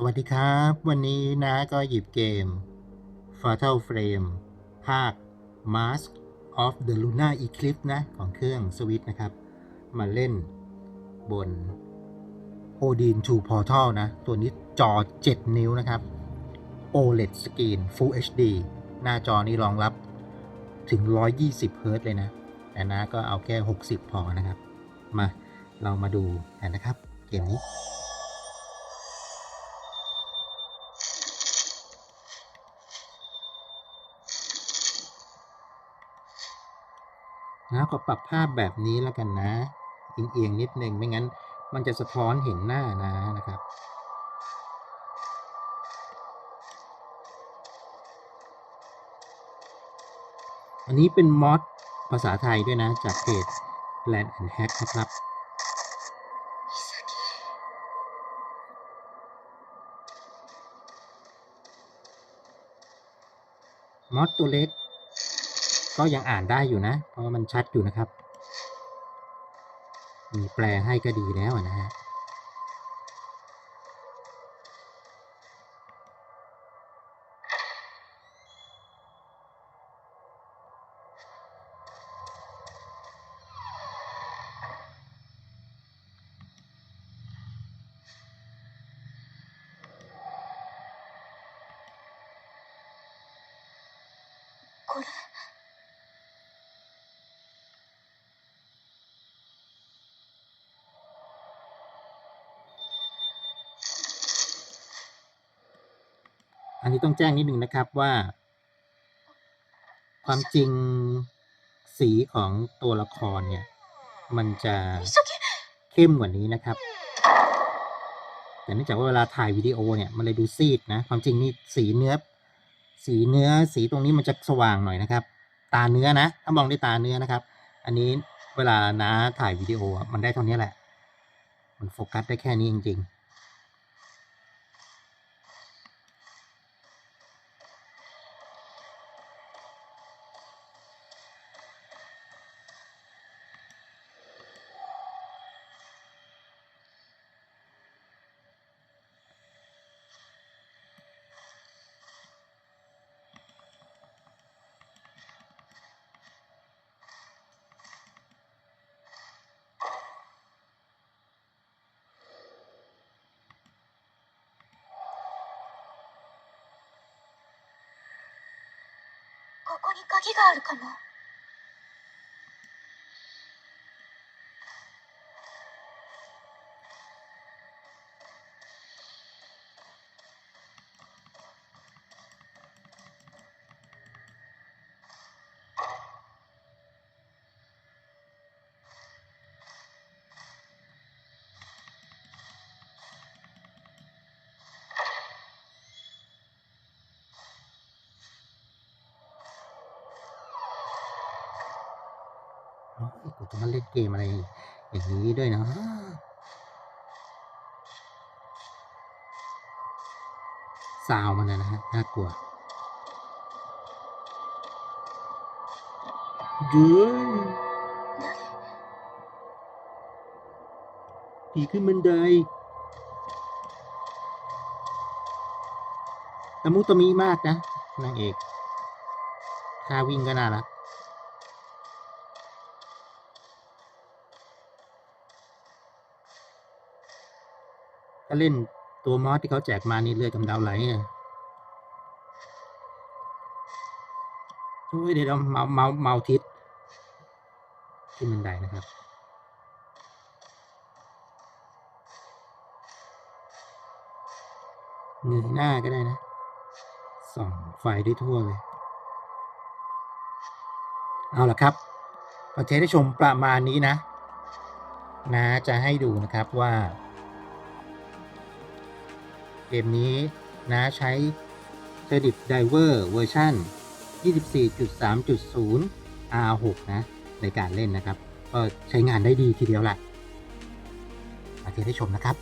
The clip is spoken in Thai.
สวัสดีครับ วันนี้นะก็หยิบเกม Fatal Frame ภาค Mask of the Luna Eclipse นะ ของเครื่องสวิตนะครับ มาเล่นบน Odin 2 Portal นะ ตัวนี้จอ 7 นิ้วนะครับ OLED Screen Full HD หน้าจอนี้รองรับถึง 120เฮิรต์เลยนะ แต่นะก็เอาแค่ 60 พอนะครับ มาเรามาดูกันนะครับ เกมนี้ นะก็ปรับภาพแบบนี้แล้วกันนะเอียงๆนิดนึงไม่งั้นมันจะสะท้อนเห็นหน้านะนะครับอันนี้เป็นมอดภาษาไทยด้วยนะ จากเพจ Land and Hack นะครับ มอดตัวเล็ก ก็ยังอ่านได้อยู่นะ เพราะมันชัดอยู่นะครับ มีแปลให้ก็ดีแล้วนะฮะこれ อันนี้ต้องแจ้งนิดนึงนะครับว่า ความจริงสีของตัวละครเนี่ย มันจะเข้มกว่านี้นะครับ แต่เนื่องจากว่าเวลาถ่ายวิดีโอเนี่ยมันเลยดูซีดนะ ความจริงนี่สีเนื้อ สีเนื้อสีตรงนี้มันจะสว่างหน่อยนะครับ ตาเนื้อนะ ถ้ามองด้วยตาเนื้อนะครับ อันนี้เวลาน้าถ่ายวิดีโอมันได้เท่านี้แหละ มันโฟกัสได้แค่นี้จริง ๆ こに鍵があるかも。 กูต้องมาเล่นเกมอะไรอย่างนี้ด้วยเนาะซาวมันนะฮะน่ากลัวเดือยผีขึ้นบันไดตะมุตะมีมากนะนางเอกท่าวิ่งก็น่ารัก ถ้าเล่นตัวมอสที่เขาแจกมานี่เลือดกำเดาไหลอะโอ้ยเดี๋ยวเราเมาเมาเมาทิศขึ้นบันไดนะครับเงยหน้าก็ได้นะส่องไฟได้ทั่วเลย เอาละครับประเทศได้ชมประมาณนี้นะ นะจะให้ดูนะครับว่า เกมนี้นะใช้ Credit Diver เวอร์ชัน24.3.0 R6 นะ ในการเล่นนะครับ ก็ใช้งานได้ดีทีเดียวแหละมาเทสให้ชมนะครับ